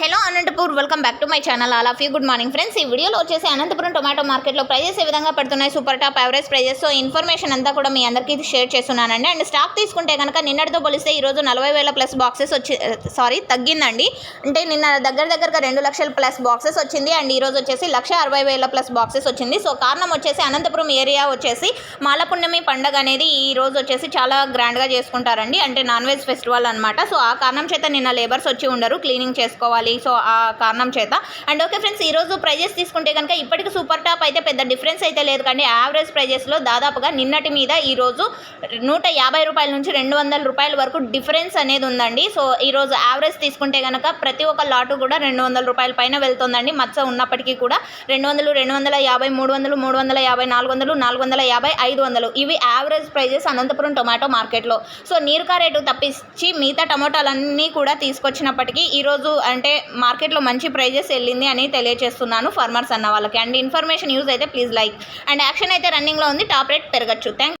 Hello Anantapur. Welcome back to my channel అలా ఫీ good morning friends ఈ వీడియోలో వచ్చేసి అనంతపురం టొమాటో మార్కెట్లో ప్రైజెస్ ఏ విధంగా పడుతున్నాయి? Super top average prices so information అంతా కూడా మీ అందరికీ షేర్ చేస్తున్నానండి. అండ్ స్టాక్ తీసుకుంటే కనుక నిన్నటితో పోలిస్తే ఈరోజు నలభై వేల ప్లస్ బాక్సెస్ వచ్చి eh, సారీ తగ్గిందండి. అంటే నిన్న దగ్గర దగ్గరగా రెండు లక్షల ప్లస్ బాక్సెస్ వచ్చింది. అండ్ ఈరోజు వచ్చేసి లక్ష అరవై వేల ప్లస్ బాక్సెస్ వచ్చింది. సో కారణం వచ్చేసి అనంతపురం ఏరియా వచ్చేసి మాలపుణ్యమి పండగ అనేది ఈ రోజు వచ్చేసి చాలా గ్రాండ్గా చేసుకుంటారండి. అంటే నాన్ వెజ్ ఫెస్టివల్ అనమాట సో ఆ కారణం చేత నిన్న లేబర్స్ వచ్చి ఉండరు క్లీనింగ్ చేసుకోవాలి. సో ఆ కారణం చేత. అండ్ ఓకే ఫ్రెండ్స్ ఈరోజు ప్రైజెస్ తీసుకుంటే కనుక ఇప్పటికి సూపర్ టాప్ అయితే పెద్ద డిఫరెన్స్ అయితే లేదు. కానీ యావరేజ్ ప్రైజెస్లో దాదాపుగా నిన్నటి మీద ఈరోజు నూట యాభై రూపాయల నుంచి రెండు వందల రూపాయల వరకు డిఫరెన్స్ అనేది ఉందండి. సో ఈరోజు యావరేజ్ తీసుకుంటే కనుక ప్రతి ఒక్క లాటు కూడా రెండు వందల రూపాయల పైన వెళ్తుందండి. మచ్చ ఉన్నప్పటికీ కూడా రెండు వందలు రెండు వందల యాభై మూడు వందలు మూడు వందల యాభై నాలుగు వందలు నాలుగు వందల యాభై ఐదు వందలు ఇవి యావరేజ్ ప్రైజెస్ అనంతపురం టొమాటో మార్కెట్లో. సో నీరుకా రేటు తప్పించి మిగతా టమోటాలన్నీ కూడా తీసుకొచ్చినప్పటికీ ఈరోజు అంటే మార్కెట్లో మంచి ప్రైజెస్ వెళ్ళింది అని తెలియజేస్తున్నాను ఫార్మర్స్ అన్న వాళ్ళకి. అండ్ ఇన్ఫర్మేషన్ యూజ్ అయితే ప్లీజ్ లైక్. అండ్ యాక్షన్ అయితే రన్నింగ్లో ఉంది. Top rate పెరగచ్చు. థ్యాంక్